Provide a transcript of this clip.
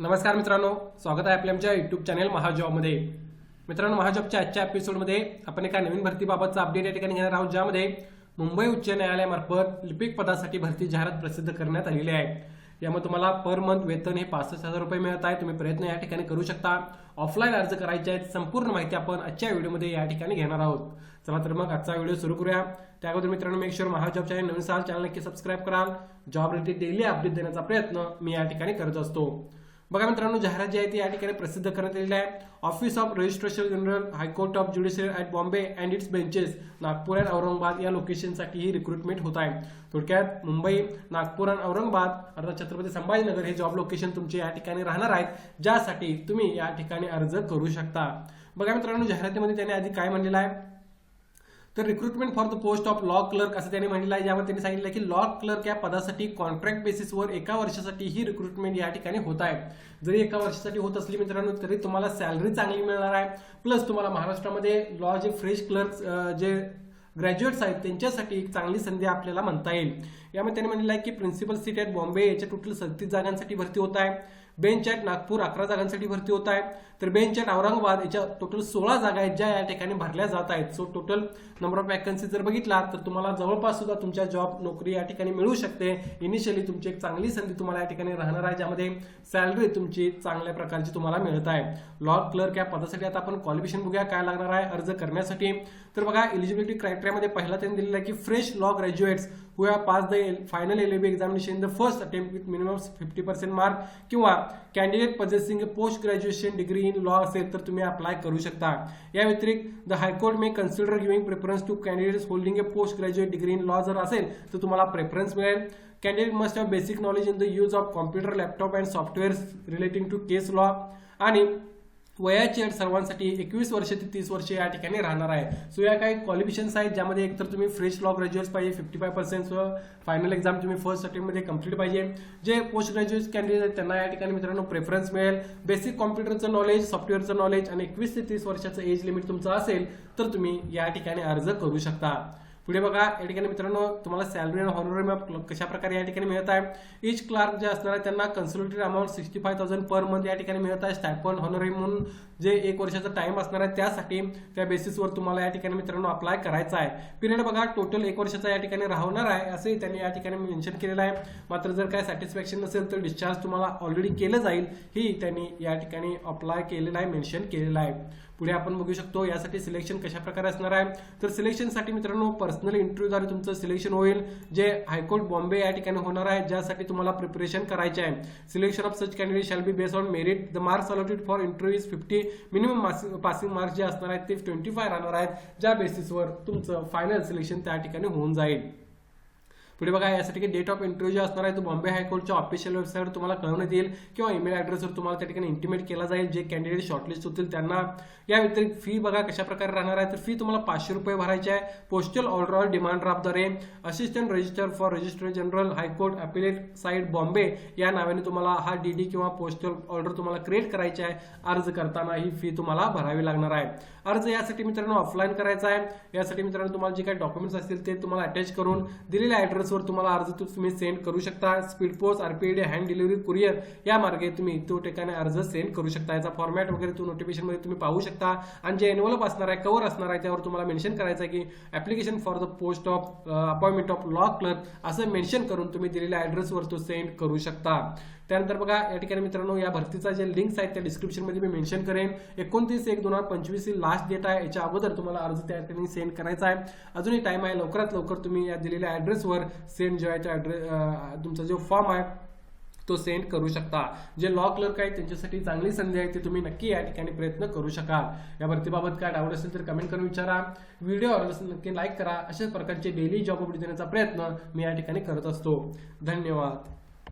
नमस्कार मित्रांनो स्वागत आहे आपल्या आमच्या युट्यूब चॅनेल महाजॉबमध्ये. मित्रांनो महाजॉबच्या आजच्या एपिसोडमध्ये आपण एका नवीन भरतीबाबतचा अपडेट या ठिकाणी घेणार आहोत ज्यामध्ये मुंबई उच्च न्यायालयामार्फत लिपिक पदासाठी भरती जाहिरात प्रसिद्ध करण्यात आलेली आहे. यामध्ये तुम्हाला पर मंथ वेतन हे पासष्ट हजार रुपये मिळत आहे. तुम्ही प्रयत्न या ठिकाणी करू शकता. ऑफलाईन अर्ज करायचे आहेत संपूर्ण माहिती आपण आजच्या व्हिडिओमध्ये या ठिकाणी घेणार आहोत. चला तर मग आजचा व्हिडिओ सुरू करूया. त्या अगोदर मित्रांनो मेक शुअर महाजॉब चॅनल नवीन साल चॅनल नक्की सबस्क्राईब कराल. जॉब रिलेटेड डेली अपडेट देण्याचा प्रयत्न मी या ठिकाणी करत असतो. बघा मित्रांनो जाहिरात जी आहे ती या ठिकाणी प्रसिद्ध करण्यात आलेली आहे. Office of registration general high court of judicial at Bombay and its benches Nagpur and Aurangabad या लोकेशनसाठी ही रिक्रुटमेंट होत आहे. थोडक्यात मुंबई नागपूर आणि औरंगाबाद अर्थात छत्रपती संभाजीनगर हे जॉब लोकेशन तुमचे या ठिकाणी राहणार आहेत ज्यासाठी तुम्ही या ठिकाणी अर्ज करू शकता. बघा मित्रांनो जाहिरातीमध्ये त्याने आधी काय म्हणलेलं आहे? तर recruitment for the post of law clerk असं त्यांनी म्हटलं आहे. ज्यामध्ये त्यांनी सांगितलं की लॉ क्लर्क या पदासाठी कॉन्ट्रॅक्ट बेसिसवर एका वर्षासाठी ही रिक्रुटमेंट या ठिकाणी होत आहे. जरी एका वर्षासाठी होत असली मित्रांनो तरी तुम्हाला सॅलरी चांगली मिळणार आहे. प्लस तुम्हाला महाराष्ट्रामध्ये लॉ जे फ्रेश क्लर्क जे ग्रॅज्युएट्स आहेत त्यांच्यासाठी एक चांगली संधी आपल्याला म्हणता येईल. यामध्ये त्यांनी म्हणलेलं आहे की प्रिन्सिपल सीट ॲट बॉम्बे याच्या टोटल सत्तीस जागांसाठी भरती होत आहे. बेंच ॲट नागपूर अकरा जागांसाठी भरती होत आहे. तर बेंच ॲट औरंगाबाद याच्या टोटल सोळा जागा आहेत ज्या या ठिकाणी भरल्या जात आहेत. So total number of vacancy जर बघितला तर तुम्हाला जवळपास सुद्धा तुमच्या जॉब नोकरी या ठिकाणी मिळू शकते. इनिशियली तुमची एक चांगली संधी तुम्हाला या ठिकाणी राहणार आहे ज्यामध्ये सॅलरी तुमची चांगल्या प्रकारची तुम्हाला मिळत आहे. लॉ क्लर्क या पदासाठी आता आपण क्वालिफिकेशन बघूया काय लागणार आहे अर्ज करण्यासाठी. तर बघा एलिजिबिलिटी क्रायटेरियामध्ये पहिला त्यांनी दिलेला आहे की fresh law graduates who have pass the final L B examination in the first attempt with minimum fifty percent mark किंवा candidate possessing post graduation degree in law असेल तर तुम्ही अप्लाय करू शकता. या व्यतिरिक्त the high court may consider giving preference to candidates holding a post graduate degree in law जर असेल तर तुम्हाला प्रेफरन्स मिळेल. Candidate must have basic knowledge in the use of computer laptop and software relating to case law आणि वयाची अट सर्वांसाठी एकवीस वर्ष ते तीस वर्ष या ठिकाणी राहणार आहे. सो या काही क्वालिफिकेशन्स आहेत ज्यामध्ये एकतर तुम्ही फ्रेश लॉ ग्रॅज्युएट्स पाहिजे fifty five percent final exam तुम्ही फर्स्ट अटेम्प्टमध्ये कंप्लीट पाहिजे. जे पोस्ट ग्रॅज्युएट कॅन्डिडेट आहेत त्यांना या ठिकाणी मित्रांनो प्रेफरन्स मिळेल. बेसिक कॉम्प्युटरचं नॉलेज सॉफ्टवेअरचं नॉलेज आणि एकवीस ते तीस वर्षाचं एज लिमिट तुमचं असेल तर तुम्ही या ठिकाणी अर्ज करू शकता. पुढे बघा या ठिकाणी मित्रांनो तुम्हाला सॅलरी आणि हॉनोररी कशा प्रकारे या ठिकाणी मिळत आहे? इच क्लार्क जे असणार आहे त्यांना consolidated amount sixty five thousand per month या ठिकाणी मिळत आहे. स्टॅपन हॉनोरी म्हणून जे एक वर्षाचा टाइम असणार आहे त्यासाठी त्या बेसिसवर तुम्हाला या ठिकाणी मित्रांनो अप्लाय करायचा आहे. पिरियड बघा टोटल एक वर्षाचा या ठिकाणी राहणार आहे असंही त्यांनी या ठिकाणी मेन्शन केलेलं आहे. मात्र जर काय सॅटिस्फॅक्शन नसेल तर डिस्चार्ज तुम्हाला ऑलरेडी केलं जाईल ही त्यांनी या ठिकाणी अप्लाय केलेलं आहे मेन्शन केलेलं आहे. पुढे आपण बघू शकतो यासाठी सिलेक्शन कशा प्रकारे असणार आहे? तर सिलेक्शनसाठी मित्रांनो पर्सनल इंटरव्ह्यूद्वारे तुमचं सिलेक्शन होईल जे हायकोर्ट बॉम्बे या ठिकाणी होणार आहे ज्यासाठी तुम्हाला प्रिपरेशन करायचे आहे. Selection of such candidate shall be based on merit the marks allotted for interview fifty minimum passing marks जे असणार आहेत ते ट्वेंटी फाय राहणार आहेत. ज्या बेसिसवर तुमचं फायनल सिलेक्शन त्या ठिकाणी होऊन जाईल. पुढे बघा यासाठी डेट ऑफ इंटरव्ह्यू जो असणार आहे तो बॉम्बे हायकोर्टच्या ऑफिशियल वेबसाईटवर तुम्हाला कळवण्यात येईल किंवा ईमेल ॲड्रेसवर तुम्हाला त्या ठिकाणी इंटिमेट केला जाईल जे कॅन्डिडेट शॉर्टलिस्ट होतील त्यांना. या व्यतिरिक्त फी बघा कशा प्रकारे राहणार आहे? तर फी तुम्हाला पाचशे रुपये भरायची आहे. पोस्टल ऑर्डर डिमांड ड्राफ्टद्वारे assistant registrar for registrar general high court appellate side Bombay या नावाने तुम्हाला हा डीडी किंवा पोस्टल ऑर्डर तुम्हाला क्रिएट करायची आहे. अर्ज करताना ही फी तुम्हाला भरावी लागणार आहे. अर्ज यासाठी मित्रांनो ऑफलाईन करायचा आहे. यासाठी मित्रांनो तुम्हाला जे काही डॉक्युमेंट्स असतील ते तुम्हाला अटॅच करून दिलेल्या ॲड्रेसवर तुम्हाला अर्ज तुम्ही सेंड करू शकता. Speed post RPD hand delivery courier या मार्गे तुम्ही तो ठिकाणी अर्ज सेंड करू शकता. याचा फॉर्मॅट वगैरे तो नोटिफिकेशनमध्ये तुम्ही पाहू शकता. आणि जे एनवलप असणार आहे कवर असणार आहे त्यावर तुम्हाला मेन्शन करायचं आहे की application for the post of appointment of law clerk असं मेन्शन करून तुम्ही दिलेल्या ॲड्रेसवर तो सेंड करू शकता. त्यानंतर बघा या ठिकाणी मित्रांनो या भरतीचा जे लिंक्स आहेत त्या डिस्क्रिप्शनमध्ये मी मेन्शन करेन. एकोणतीस एक दोन हजार पंचवीस ही लास्ट डेट आहे. याच्या अगोदर तुम्हाला अर्ज त्या ठिकाणी सेंड करायचा आहे. अजूनही टाइम आहे. लवकरात लवकर तुम्ही या दिलेल्या ॲड्रेसवर सेंड जो आहे तो ॲड्रेस तुमचा जो फॉर्म आहे तो सेंड करू शकता. जे लॉ क्लर्क आहेत त्यांच्यासाठी चांगली संधी आहे ते तुम्ही नक्की या ठिकाणी प्रयत्न करू शकाल. या भरतीबाबत काय डाऊट असेल तर कमेंट करून विचारा. व्हिडिओ असेल नक्की लाईक करा. अशाच प्रकारचे डेली जॉब अपडेट देण्याचा प्रयत्न मी या ठिकाणी करत असतो. धन्यवाद.